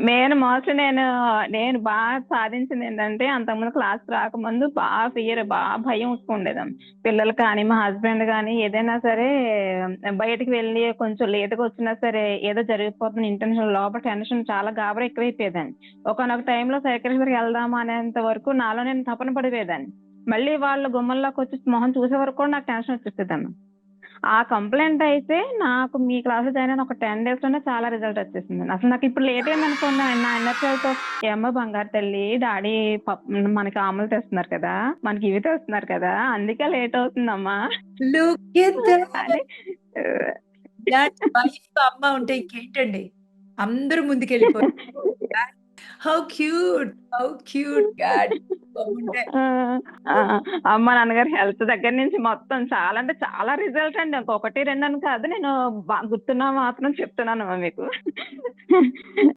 Main mostly నేను నేను బాగా సాధించింది ఏంటంటే అంతకుముందు క్లాస్ రాకముందు బాగా ఫియర్ బాగా భయం ఉండేదాన్ని పిల్లలు కానీ మా హస్బెండ్ కానీ ఏదైనా సరే బయటికి వెళ్ళి కొంచెం లేట్గా వచ్చినా సరే ఏదో జరిగిపోతుంది ఇంటెన్షన్ లోపల టెన్షన్ చాలా గాబరా ఎక్కువైపోయేదాన్ని. ఒకనొక టైంలో సైకిల్ వెళ్దామా అనేంత వరకు నాలో నేను తపన పడిపోయేదాన్ని. మళ్ళీ వాళ్ళు గుమ్మల్లోకి వచ్చి మొహం చూసే వరకు కూడా నాకు టెన్షన్ వచ్చేసేదన్న ఆ కంప్లైంట్ అయితే నాకు మీ క్లాస్ జాయిన్ అయిన ఒక టెన్ డేస్లోనే చాలా రిజల్ట్ వచ్చేసింది. అసలు నాకు ఇప్పుడు లేట్ అయింది అనుకున్నా నా ఎన్ఎస్ఎల్తో ఏమో బంగారు తల్లి డాడీ మనకి ఆములు తెస్తున్నారు కదా మనకి ఇవి తెస్తున్నారు కదా అందుకే లేట్ అవుతుందమ్మా. అమ్మ ఉంటే ఇంకేంటండి? అందరూ ముందుకెళ్ళిపోయారు how cute how cute god అమ్మ నాన్నగారి హెల్త్ దగ్గర నుంచి మొత్తం చాలా అంటే చాలా రిజల్ట్ అండి. ఇంకొకటి రెండు అని కాదు నేను గుర్తున్నా మాత్రం చెప్తున్నాను మీకు.